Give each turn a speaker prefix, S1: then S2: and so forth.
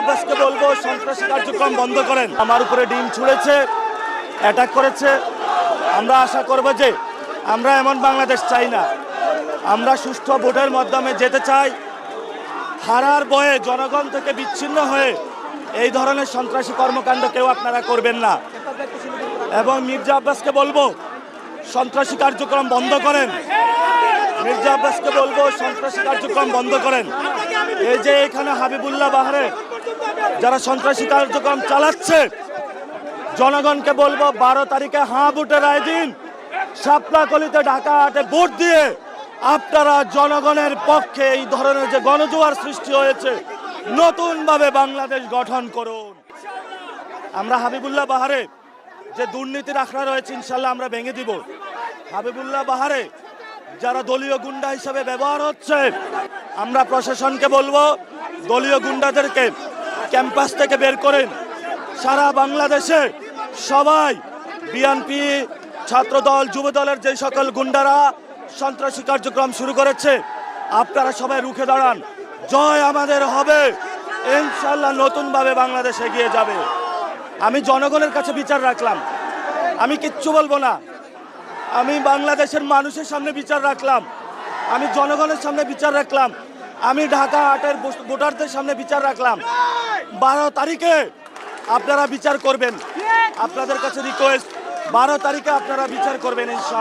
S1: আব্বাসকে বলব, সন্ত্রাসী কার্যক্রম বন্ধ করেন। আমার উপরে ডিম ছুঁড়েছে অ্যাটাক করেছে। আমরা আশা করব যে আমরা এমন বাংলাদেশ চাই না। আমরা সুষ্ঠু ভোটের মাধ্যমে যেতে চাই। হারার বয়ে জনগণ থেকে বিচ্ছিন্ন হয়ে এই ধরনের সন্ত্রাসী কর্মকাণ্ড কেউ আপনারা করবেন না। এবং মির্জা আব্বাসকে বলব, সন্ত্রাসী কার্যক্রম বন্ধ করেন। মির্জা আব্বাসকে বলব, সন্ত্রাসী কার্যক্রম বন্ধ করেন। এই যে এখানে হাবিবুল্লাহ বাহারে যারা সন্ত্রাসী কার্যক্রম চালাচ্ছে, জনগণকে বলব বারো তারিখে হাঁ ভোটের রায় দিন শাপলাকলিতে ঢাকা হাটে ভোট দিয়ে আপনারা জনগণের পক্ষে এই ধরনের যে গণজোয়ার সৃষ্টি হয়েছে, নতুনভাবে বাংলাদেশ গঠন করুন। আমরা হাবিবুল্লাহ বাহারে যে দুর্নীতির আখড়া রয়েছে, ইনশাল্লাহ আমরা ভেঙে দিব। হাবিবুল্লাহ বাহারে যারা দলীয় গুন্ডা হিসেবে ব্যবহার হচ্ছে, আমরা প্রশাসনকে বলব দলীয় গুন্ডাদেরকে ক্যাম্পাস থেকে বের করেন। সারা বাংলাদেশে সবাই বিএনপি, ছাত্রদল, যুবদলের যে সকল গুন্ডারা সন্ত্রাসী কার্যক্রম শুরু করেছে, আপনারা সবাই রুখে দাঁড়ান। জয় আমাদের হবে। ইনশাল্লাহ নতুনভাবে বাংলাদেশ এগিয়ে যাবে। আমি জনগণের কাছে বিচার রাখলাম। আমি কিচ্ছু বলব না। আমি বাংলাদেশের মানুষের সামনে বিচার রাখলাম। আমি জনগণের সামনে বিচার রাখলাম। আমি ঢাকা আটের ভোটারদের সামনে বিচার রাখলাম। বারো তারিখে আপনারা বিচার করবেন। আপনাদের কাছে রিকোয়েস্ট বারো তারিখে আপনারা বিচার করবেন ইনশাআল্লাহ।